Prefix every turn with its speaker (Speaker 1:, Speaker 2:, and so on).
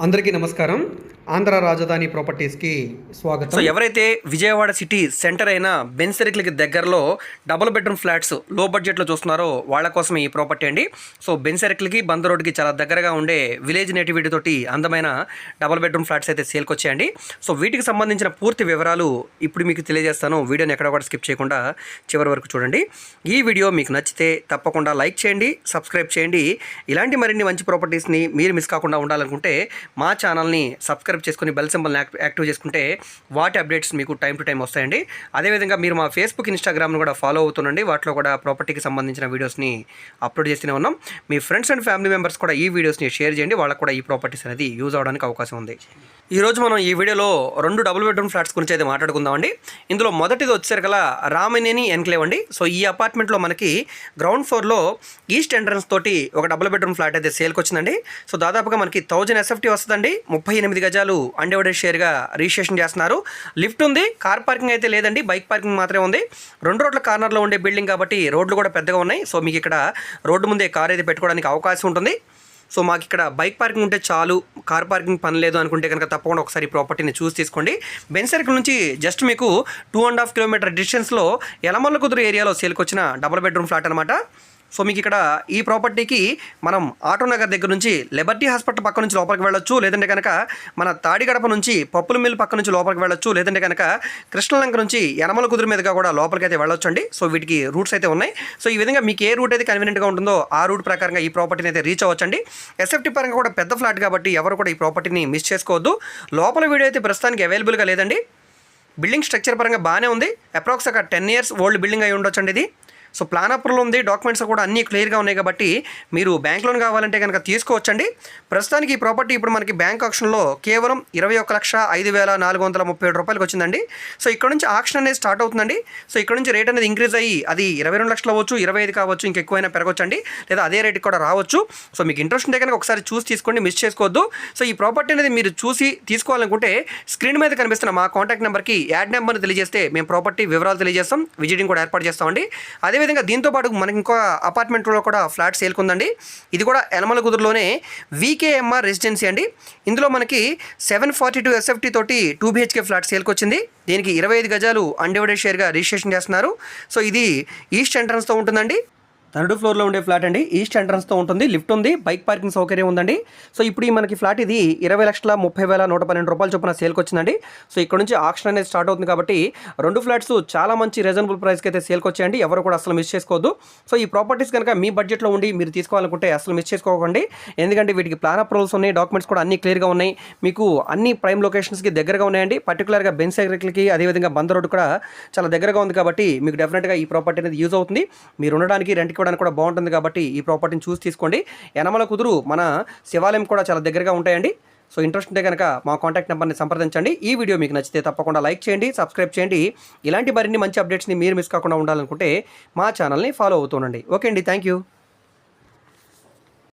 Speaker 1: అందరికీ నమస్కారం. ఆంధ్ర రాజధాని ప్రాపర్టీస్కి
Speaker 2: సో
Speaker 1: స్వాగతం
Speaker 2: ఎవరైతే విజయవాడ సిటీ సెంటర్ అయిన బెన్ సర్కిల్కి దగ్గరలో డబుల్ బెడ్రూమ్ ఫ్లాట్స్లో బడ్జెట్లో చూస్తున్నారో వాళ్ళ కోసం ఈ ప్రాపర్టీ అండి. సో బెన్ సర్కిల్కి బందర్ రోడ్కి చాలా దగ్గరగా ఉండే విలేజ్ నేటివిటీ తోటి అందమైన డబుల్ బెడ్రూమ్ ఫ్లాట్స్ అయితే సేల్కి వచ్చాయండి సో వీటికి సంబంధించిన పూర్తి వివరాలు ఇప్పుడు మీకు తెలియజేస్తాను. వీడియోని ఎక్కడ కూడా స్కిప్ చేయకుండా చివరి వరకు చూడండి. ఈ వీడియో మీకు నచ్చితే తప్పకుండా లైక్ చేయండి సబ్స్క్రైబ్ చేయండి. ఇలాంటి మరిన్ని మంచి ప్రాపర్టీస్ని మీరు మిస్ కాకుండా ఉండాలనుకుంటే మా ఛానల్ని సబ్స్క్రైబ్ చేసుకుని బెల్ సింబల్ని యాక్ట్- యాక్టివ్ చేసుకుంటే వాటి అప్డేట్స్ మీకు టైం టు టైం వస్తాయండి. అదేవిధంగా మీరు మా ఫేస్బుక్ ఇన్స్టాగ్రామ్ను కూడా ఫాలో అవుతుండండి. వాటిలో కూడా ప్రాపర్టీకి సంబంధించిన వీడియోస్ని అప్లోడ్ చేస్తూనే ఉన్నాం. మీ ఫ్రెండ్స్ అండ్ ఫ్యామిలీ మెంబర్స్ కూడా ఈ వీడియోస్ని షేర్ చేయండి. వాళ్ళకు కూడా ఈ ప్రాపర్టీస్ అనేది యూజ్ అవడానికి అవకాశం ఉంది. ఈరోజు మనం ఈ వీడియోలో రెండు డబుల్ బెడ్రూమ్ ఫ్లాట్స్ గురించి అయితే మాట్లాడుకుందామండి. ఇందులో మొదటిది వచ్చేసరికల రామినేని ఎన్క్లేవ్ అండి. సో ఈ అపార్ట్మెంట్లో మనకి గ్రౌండ్ ఫ్లోర్లో ఈస్ట్ ఎంట్రన్స్ తోటి ఒక డబుల్ బెడ్రూమ్ ఫ్లాట్ అయితే సేల్కి వచ్చిందండి సో దాదాపుగా మనకి థౌజండ్ ఎస్ఎఫ్టీ వస్తుందండి. ముప్పై ఎనిమిది గజాలు అన్డివైడెడ్ షేర్గా రిజిస్ట్రేషన్ చేస్తున్నారు. లిఫ్ట్ ఉంది కార్ పార్కింగ్ అయితే లేదండి బైక్ పార్కింగ్ మాత్రమే ఉంది. రెండు రోడ్ల కార్నర్లో ఉండే బిల్డింగ్ కాబట్టి రోడ్లు కూడా పెద్దగా ఉన్నాయి. సో మీకు ఇక్కడ రోడ్డు ముందే కార్ అయితే పెట్టుకోవడానికి అవకాశం ఉంటుంది. సో మాకు ఇక్కడ బైక్ పార్కింగ్ ఉంటే చాలు కార్ పార్కింగ్ పని లేదు అనుకుంటే కనుక తప్పకుండా ఒకసారి ప్రాపర్టీని చూసి తీసుకోండి. బెన్ సర్కిల్ నుంచి జస్ట్ మీకు టూ అండ్ హాఫ్ కిలోమీటర్ డిస్టెన్స్లో ఎలమల్ల కుదురు ఏరియాలో సేల్కొచ్చిన డబుల్ బెడ్రూమ్ ఫ్లాట్ అనమాట సో మీకు ఇక్కడ ఈ ప్రాపర్టీకి మనం ఆటో నగర్ దగ్గర నుంచి లిబర్టీ హాస్పిటల్ పక్క నుంచి లోపలికి వెళ్ళొచ్చు. లేదంటే కనుక మన తాడిగడప నుంచి పప్పుల మిల్ పక్క నుంచి లోపలికి వెళ్ళొచ్చు. లేదంటే కనుక కృష్ణలంక నుంచి యనమల కుదురు మీదుగా కూడా లోపలికి అయితే వెళ్ళొచ్చు అండి సో వీటికి రూట్స్ అయితే ఉన్నాయి. సో ఈ విధంగా మీకు ఏ రూట్ అయితే కన్వీనియంట్గా ఉంటుందో ఆ రూట్ ప్రకారంగా ఈ ప్రాపర్టీని అయితే రీచ్ అవ్వచ్చండి. ఎస్ఎఫ్టీ పరంగా కూడా పెద్ద ఫ్లాట్ కాబట్టి ఎవరు కూడా ఈ ప్రాపర్టీని మిస్ చేసుకోవద్దు. లోపల వీడియో అయితే ప్రస్తుతానికి అవైలబుల్గా లేదండి. బిల్డింగ్ స్ట్రక్చర్ పరంగా బాగానే ఉంది. అప్రాక్స్ ఒక టెన్ ఇయర్స్ ఓల్డ్ బిల్డింగ్ అయి ఉండొచ్చండి ఇది. సో ప్లాన్ అప్రూవల్ ఉంది డాక్యుమెంట్స్ కూడా అన్నీ క్లియర్గా ఉన్నాయి కాబట్టి మీరు బ్యాంక్ లోన్ కావాలంటే కనుక తీసుకోవచ్చండి. ప్రస్తుతానికి ఈ ప్రాపర్టీ ఇప్పుడు మనకి బ్యాంక్ ఆప్షన్లో కేవలం ఇరవై ఒక్క లక్ష ఐదు వేల నాలుగు వందల ముప్పై ఏడు రూపాయలకి వచ్చిందండి. సో ఇక్కడ నుంచి ఆక్షన్ అనేది స్టార్ట్ అవుతుందండి. సో ఇక్కడ నుంచి రేట్ అనేది ఇంక్రీజ్ అయ్యి అది ఇరవై రెండు లక్షలు అవ్వచ్చు ఇరవై ఐదు కావచ్చు ఇంకా ఎక్కువైనా పెరగొచ్చండి. లేదా అదే రేట్కి కూడా రావచ్చు. సో మీకు ఇంట్రెస్ట్ ఉంటే కనుక ఒకసారి చూసి తీసుకోండి మిస్ చేసుకోవద్దు. సో ఈ ప్రాపర్టీ అనేది మీరు చూసి తీసుకోవాలనుకుంటే స్క్రీన్ మీద కనిపిస్తున్న మా కాంటాక్ట్ నెంబర్కి యాడ్ నెంబర్ని తెలియజేస్తే మేము ప్రాపర్టీ వివరాలు తెలియజేస్తాం విజిటింగ్ కూడా ఏర్పాటు చేస్తామండి. అదేవిధంగా దీంతో పాటు మనకి ఇంకో అపార్ట్మెంట్లో కూడా ఫ్లాట్ సేల్కుందండి ఇది కూడా ఎలమల కుదురులోనే వీకేఎంఆర్ రెసిడెన్సీ అండి. ఇందులో మనకి సెవెన్ ఫార్టీ టూ ఎస్ఎఫ్టీ తోటి టూ బీహెచ్కే ఫ్లాట్ సేల్కి వచ్చింది దీనికి ఇరవై ఐదు గజాలు అన్డివైడెడ్ షేర్గా రిజిస్ట్రేషన్ చేస్తున్నారు. సో ఇది ఈస్ట్ ఎంట్రన్స్తో ఉంటుందండి. థర్డ్ ఫ్లోర్లో ఉండే ఫ్లాట్ అండి. ఈస్ట్ ఎంట్రన్స్తో ఉంటుంది. లిఫ్ట్ ఉంది. బైక్ పార్కింగ్ సౌకర్యం ఉందండి. సో ఇప్పుడు ఈ మనకి ఫ్లాట్ ఇది ఇరవై లక్షల ముప్పై వేల నూట పన్నెండు రూపాయల చొప్పున సేల్కి వచ్చిందండి. సో ఇక్కడ నుంచి ఆక్షన్ అనేది స్టార్ట్ అవుతుంది కాబట్టి రెండు ఫ్లాట్స్ చాలా మంచి రీజనబుల్ ప్రైస్కి అయితే సేల్కి వచ్చాయండి. ఎవరు కూడా అసలు మిస్ చేసుకోవద్దు. సో ఈ ప్రాపర్టీస్ కనుక మీ బడ్జెట్లో ఉండి మీరు తీసుకోవాలనుకుంటే అసలు మిస్ చేసుకోకండి. ఎందుకంటే వీటికి ప్లాన్ అప్రూవల్స్ ఉన్నాయి డాక్యుమెంట్స్ కూడా అన్ని క్లియర్గా ఉన్నాయి. మీకు అన్ని ప్రైమ్ లొకేషన్స్కి దగ్గరగా ఉన్నాయండి. పర్టికులర్గా బెన్స్ ఎగ్రికల్కి అదేవిధంగా బందర్ రోడ్ కూడా చాలా దగ్గరగా ఉంది కాబట్టి మీకు డెఫినెట్గా ఈ ప్రాపర్టీ అనేది యూజ్ అవుతుంది. మీరు ఉండడానికి రెంట్కి తీసుకోవడానికి కూడా బాగుంటుంది కాబట్టి ఈ ప్రాపర్టీని చూసి తీసుకోండి. యనమల కుదురు మన శివాలయం కూడా చాలా దగ్గరగా ఉంటాయండి. సో ఇంట్రెస్ట్ ఉంటే కనుక మా కాంటాక్ట్ నెంబర్ని సంప్రదించండి. ఈ వీడియో మీకు నచ్చితే తప్పకుండా లైక్ చేయండి సబ్స్క్రైబ్ చేయండి. ఇలాంటి మరిన్ని మంచి అప్డేట్స్ని మీరు మిస్ కాకుండా ఉండాలనుకుంటే మా ఛానల్ని ఫాలో అవుతుండండి ఓకే అండి థ్యాంక్ యూ.